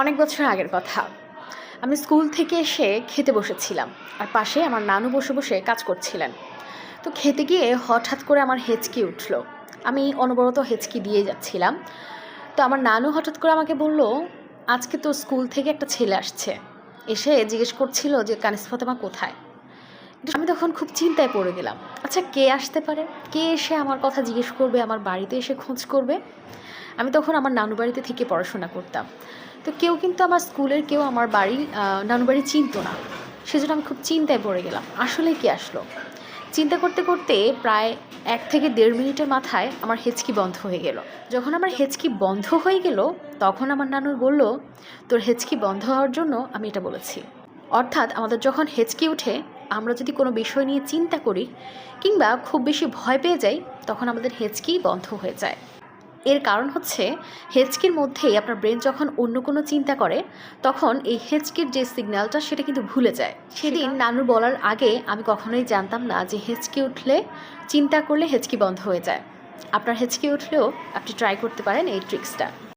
অনেক বছর আগের কথা। আমি স্কুল থেকে এসে খেতে বসেছিলাম আর পাশে আমার নানু বসে বসে কাজ করছিলেন। তো খেতে গিয়ে হঠাৎ করে আমার হেঁচকি উঠল। আমি অনবরত হেঁচকি দিয়ে যাচ্ছিলাম। তো আমার নানু হঠাৎ করে আমাকে বলল, আজকে তো স্কুল থেকে একটা ছেলে আসছে। এসে জিজ্ঞেস করছিল যে কানিস ফতেমা কোথায়? আমি তখন খুব চিন্তায় পড়ে গেলাম। আচ্ছা কে আসতে পারে? কে এসে আমার কথা জিজ্ঞেস করবে? আমার বাড়িতে এসে খোঁজ করবে? আমি তখন আমার নানু বাড়িতে থেকে পড়াশোনা করতাম। তো কেউ কিন্তু আমার স্কুলের, কেউ আমার বাড়ি নানু বাড়ি চিনতো না। সেজন্য আমি খুব চিন্তায় পড়ে গেলাম, আসলে কি আসলো? চিন্তা করতে করতে প্রায় এক থেকে দেড় মিনিটের মাথায় আমার হেঁচকি বন্ধ হয়ে গেল। যখন আমার হেঁচকি বন্ধ হয়ে গেল, তখন আমার নানুর বলল, তোর হেঁচকি বন্ধ হওয়ার জন্য আমি এটা বলেছি। অর্থাৎ আমাদের যখন হেঁচকি উঠে আমরা যদি কোনো বিষয় নিয়ে চিন্তা করি কিংবা খুব বেশি ভয় পেয়ে যাই তখন আমাদের হেঁচকি বন্ধ হয়ে যায়। এর কারণ হচ্ছে হেঁচকির মধ্যেই আপনার ব্রেন যখন অন্য কোনো চিন্তা করে তখন এই হেঁচকির যে সিগন্যালটা সেটা কিন্তু ভুলে যায়। সেদিন নানুর বলার আগে আমি কখনোই জানতাম না যে হেঁচকি উঠলে চিন্তা করলে হেঁচকি বন্ধ হয়ে যায়। আপনার হেঁচকি উঠলেও আপনি ট্রাই করতে পারেন এই ট্রিক্সটা